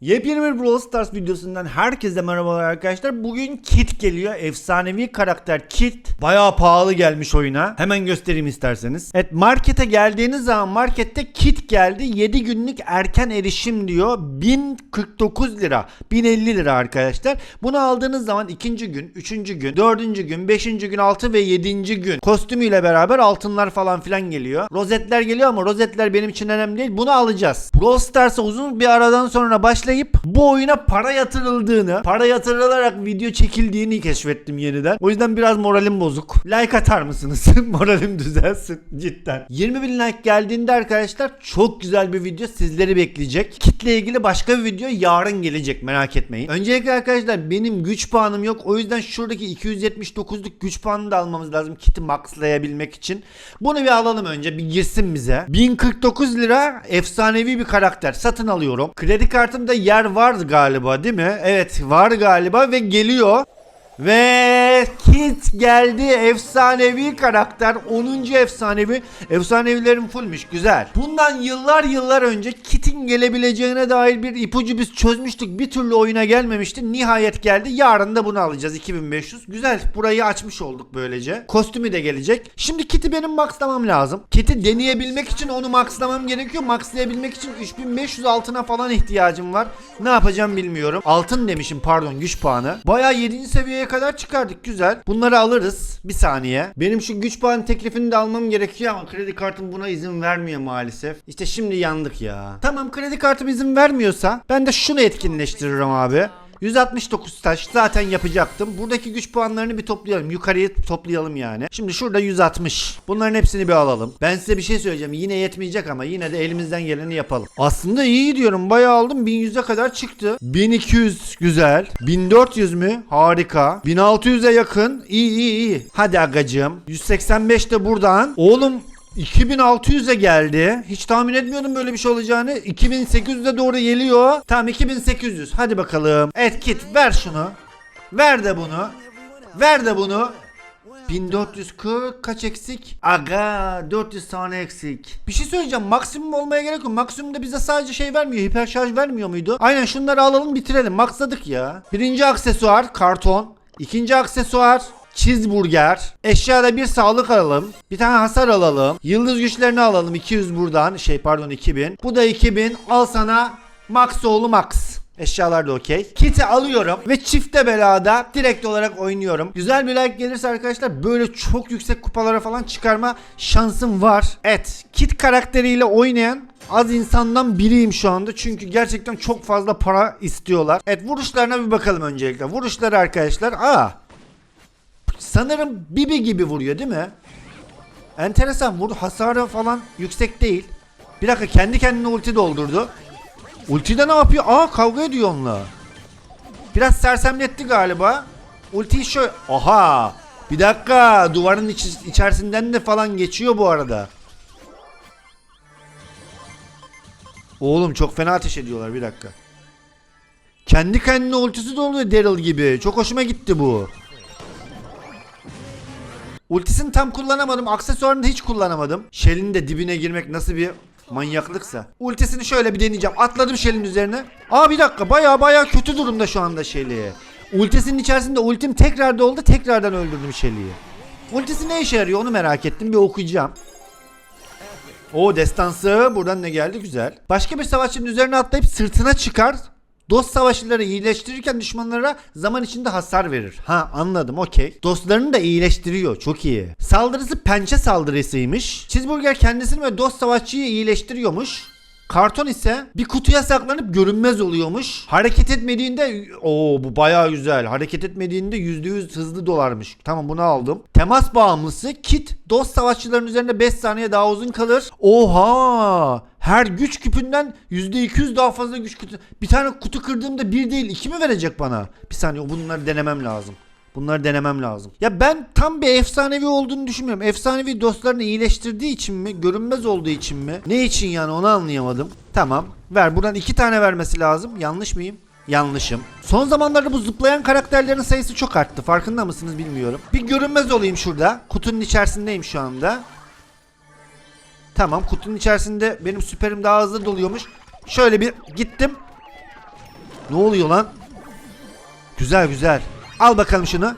Yepyeni bir Brawl Stars videosundan herkese merhabalar arkadaşlar. Bugün Kit geliyor. Efsanevi karakter Kit. Bayağı pahalı gelmiş oyuna. Hemen göstereyim isterseniz. Evet markete geldiğiniz zaman markette Kit geldi. 7 günlük erken erişim diyor. 1049 lira. 1050 lira arkadaşlar. Bunu aldığınız zaman ikinci gün, üçüncü gün, dördüncü gün, beşinci gün, altı ve yedinci gün kostümüyle beraber altınlar falan filan geliyor. Rozetler geliyor ama rozetler benim için önemli değil. Bunu alacağız. Brawl Stars'a uzun bir aradan sonra başlayıp bu oyuna para yatırıldığını, para yatırılarak video çekildiğini keşfettim yeniden. O yüzden biraz moralim bozuk. Like atar mısınız? moralim düzelsin cidden. 20 bin like geldiğinde arkadaşlar çok güzel bir video sizleri bekleyecek. Kitle ilgili başka bir video yarın gelecek merak etmeyin. Öncelikle arkadaşlar benim güç puanım yok. O yüzden şuradaki 279'luk güç puanını da almamız lazım kiti maxlayabilmek için. Bunu bir alalım önce bir girsin bize. 1049 lira efsanevi bir karakter satın alıyorum. Kredi kartımda yer vardı galiba değil mi? Evet var galiba ve geliyor. Ve Kit geldi efsanevi karakter 10. efsanevi efsanevilerim fullmüş güzel. Bundan yıllar yıllar önce Kit'in gelebileceğine dair bir ipucu biz çözmüştük bir türlü oyuna gelmemişti nihayet geldi yarın da bunu alacağız 2500 güzel burayı açmış olduk böylece kostümü de gelecek. Şimdi Kit'i benim maxlamam lazım. Kit'i deneyebilmek için onu maxlamam gerekiyor maxlayabilmek için 3500 altına falan ihtiyacım var. Ne yapacağım bilmiyorum. Altın demişim pardon güç puanı. Bayağı 7. seviyeye kadar çıkardık güzel. Bunları alırız. Bir saniye. Benim şu güç puanı teklifini de almam gerekiyor ama kredi kartım buna izin vermiyor maalesef. İşte şimdi yandık ya. Tamam kredi kartım izin vermiyorsa ben de şunu etkinleştiririm abi. 169 taş zaten yapacaktım. Buradaki güç puanlarını bir toplayalım. Yukarıya toplayalım yani. Şimdi şurada 160. Bunların hepsini bir alalım. Ben size bir şey söyleyeceğim. Yine yetmeyecek ama yine de elimizden geleni yapalım. Aslında iyi gidiyorum. Bayağı aldım. 1100'e kadar çıktı. 1200 güzel. 1400 mü? Harika. 1600'e yakın. İyi iyi iyi. Hadi agacığım. 185 de buradan. Oğlum 2600'e geldi. Hiç tahmin etmiyordum böyle bir şey olacağını. 2800'e doğru geliyor. Tamam 2800. Hadi bakalım. Evet Kit ver şunu. Ver de bunu. Ver de bunu. 1440 kaç eksik? Aga 400 tane eksik. Bir şey söyleyeceğim. Maksimum olmaya gerek yok. Maksimumda bize sadece şey vermiyor. Hiper şarj vermiyor muydu? Aynen şunları alalım bitirelim. Maksadık ya. Birinci aksesuar karton. İkinci aksesuar cheeseburger. Eşyada bir sağlık alalım. Bir tane hasar alalım. Yıldız güçlerini alalım. 200 buradan. Şey pardon 2000. Bu da 2000. Al sana max oğlu max. Eşyalar da okey. Kit'i alıyorum ve çifte belada direkt olarak oynuyorum. Güzel bir like gelirse arkadaşlar böyle çok yüksek kupalara falan çıkarma şansım var. Evet, Kit karakteriyle oynayan az insandan biriyim şu anda. Çünkü gerçekten çok fazla para istiyorlar. Evet, vuruşlarına bir bakalım öncelikle. Vuruşları arkadaşlar. Aa. Sanırım Bibi gibi vuruyor değil mi? Enteresan vur hasarı falan yüksek değil. Bir dakika kendi kendine ulti doldurdu. Ultide ne yapıyor? Aa kavga ediyor onunla. Biraz sersemletti galiba. Ultiyi şöyle... Aha! Bir dakika duvarın iç- içerisinden de falan geçiyor bu arada. Oğlum çok fena ateş ediyorlar bir dakika. Kendi kendine ultisi doluyor Daryl gibi. Çok hoşuma gitti bu. Ultisini tam kullanamadım. Aksesuarını hiç kullanamadım. Shell'in de dibine girmek nasıl bir manyaklıksa. Ultisini şöyle bir deneyeceğim. Atladım Shell'in üzerine. Aa bir dakika baya baya kötü durumda şu anda Shell'i. Ultisinin içerisinde ultim tekrar doldu. Tekrardan öldürdüm Shell'i. Ultisi ne işe yarıyor onu merak ettim. Bir okuyacağım. O destansı buradan ne geldi güzel. Başka bir savaşçının üzerine atlayıp sırtına çıkar. Dost savaşçıları iyileştirirken düşmanlara zaman içinde hasar verir. Ha anladım okey. Dostlarını da iyileştiriyor çok iyi. Saldırısı pençe saldırısıymış. Cheeseburger kendisini ve dost savaşçıyı iyileştiriyormuş. Karton ise bir kutuya saklanıp görünmez oluyormuş. Hareket etmediğinde o bu bayağı güzel. Hareket etmediğinde %100 hızlı dolarmış. Tamam bunu aldım. Temas bağımlısı kit dost savaşçıların üzerinde 5 saniye daha uzun kalır. Oha! Her güç küpünden %200 daha fazla güç kutu. Bir tane kutu kırdığımda bir değil iki mi verecek bana? Bir saniye bunları denemem lazım. Bunları denemem lazım. Ya ben tam bir efsanevi olduğunu düşünmüyorum. Efsanevi dostlarını iyileştirdiği için mi? Görünmez olduğu için mi? Ne için yani onu anlayamadım. Tamam. Ver. Buradan iki tane vermesi lazım. Yanlış mıyım? Yanlışım. Son zamanlarda bu zıplayan karakterlerin sayısı çok arttı. Farkında mısınız bilmiyorum. Bir görünmez olayım şurada. Kutunun içerisindeyim şu anda. Tamam kutunun içerisinde benim süperim daha hızlı doluyormuş. Şöyle bir gittim. Ne oluyor lan? Güzel güzel. Al bakalım şunu.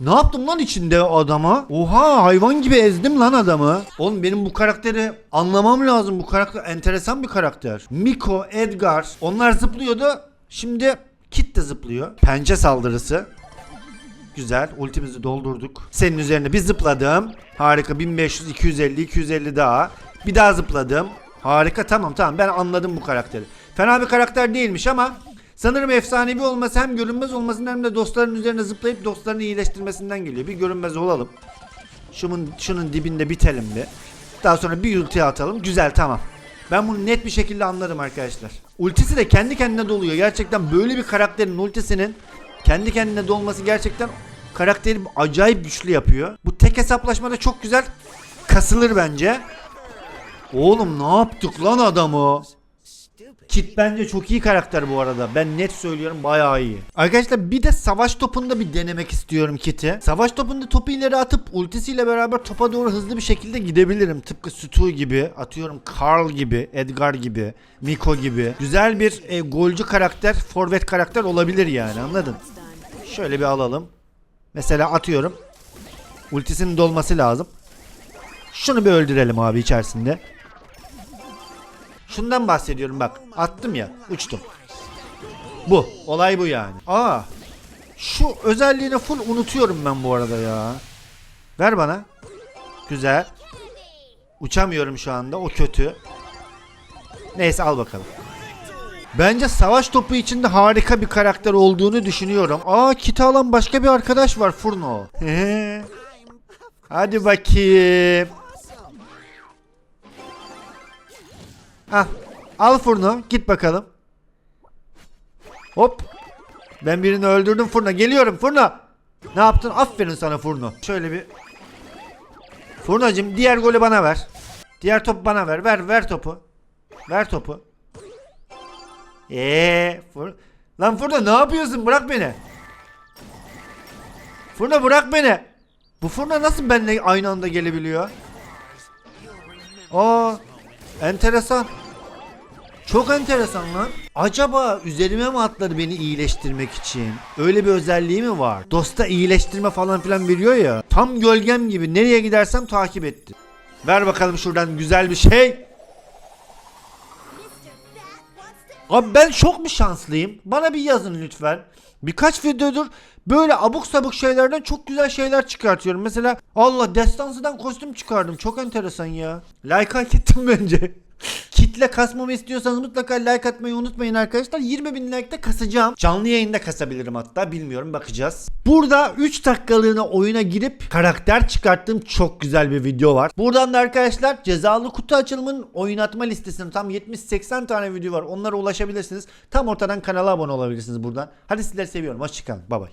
Ne yaptım lan içinde adama? Oha hayvan gibi ezdim lan adamı. Oğlum benim bu karakteri anlamam lazım. Bu karakter enteresan bir karakter. Miko, Edgar onlar zıplıyordu. Şimdi Kit de zıplıyor. Pençe saldırısı. Güzel. Ultimizi doldurduk. Senin üzerine bir zıpladım. Harika. 1500, 250, 250 daha. Bir daha zıpladım. Harika. Tamam tamam. Ben anladım bu karakteri. Fena bir karakter değilmiş ama sanırım efsanevi olması hem görünmez olmasından hem de dostların üzerine zıplayıp dostlarını iyileştirmesinden geliyor. Bir görünmez olalım. Şunun, şunun dibinde bitelim bir. Daha sonra bir ulti atalım. Güzel tamam. Ben bunu net bir şekilde anlarım arkadaşlar. Ultisi de kendi kendine doluyor. Gerçekten böyle bir karakterin ultisinin kendi kendine dolması gerçekten karakteri acayip güçlü yapıyor. Bu tek hesaplaşmada çok güzel kasılır bence. Oğlum ne yaptık lan adamı? Kit bence çok iyi karakter bu arada. Ben net söylüyorum bayağı iyi. Arkadaşlar bir de savaş topunda bir denemek istiyorum Kit'i. Savaş topunda topu ileri atıp ultisiyle beraber topa doğru hızlı bir şekilde gidebilirim. Tıpkı Stu gibi, atıyorum Carl gibi, Edgar gibi, Miko gibi. Güzel bir e, golcü karakter, forvet karakter olabilir yani anladın? Şöyle bir alalım. Mesela atıyorum. Ultisinin dolması lazım. Şunu bir öldürelim abi içerisinde. Şundan bahsediyorum bak. Attım ya. Uçtum. Bu. Olay bu yani. Aa. Şu özelliğini full unutuyorum ben bu arada ya. Ver bana. Güzel. Uçamıyorum şu anda. O kötü. Neyse al bakalım. Bence savaş topu içinde harika bir karakter olduğunu düşünüyorum. Aa kiti alan başka bir arkadaş var Furno. Hadi bakayım. Ah, al Furno git bakalım. Hop. Ben birini öldürdüm Furno. Geliyorum Furno. Ne yaptın? Aferin sana Furno. Şöyle bir. Furno'cum diğer golü bana ver. Diğer topu bana ver. Ver ver topu. Ver topu. Eee Fur Lan Furno ne yapıyorsun? Bırak beni. Furno bırak beni. Bu Furno nasıl benimle aynı anda gelebiliyor? Aa, enteresan. Çok enteresan lan. Acaba üzerime mi atladı beni iyileştirmek için? Öyle bir özelliği mi var? Dosta iyileştirme falan filan veriyor ya. Tam gölgem gibi nereye gidersem takip etti. Ver bakalım şuradan güzel bir şey. Abi ben çok mu şanslıyım? Bana bir yazın lütfen. Birkaç videodur böyle abuk sabuk şeylerden çok güzel şeyler çıkartıyorum. Mesela Allah destansıdan kostüm çıkardım. Çok enteresan ya. Like hak ettim bence. Kitle kasmamı istiyorsanız mutlaka like atmayı unutmayın arkadaşlar. 20 bin like'da kasacağım. Canlı yayında kasabilirim hatta bilmiyorum bakacağız. Burada 3 dakikalığına oyuna girip karakter çıkarttığım çok güzel bir video var. Buradan da arkadaşlar cezalı kutu açılımının oynatma listesinin tam 70-80 tane video var. Onlara ulaşabilirsiniz. Tam ortadan kanala abone olabilirsiniz buradan. Hadi sizleri seviyorum. Hoşçakalın. Bay bay.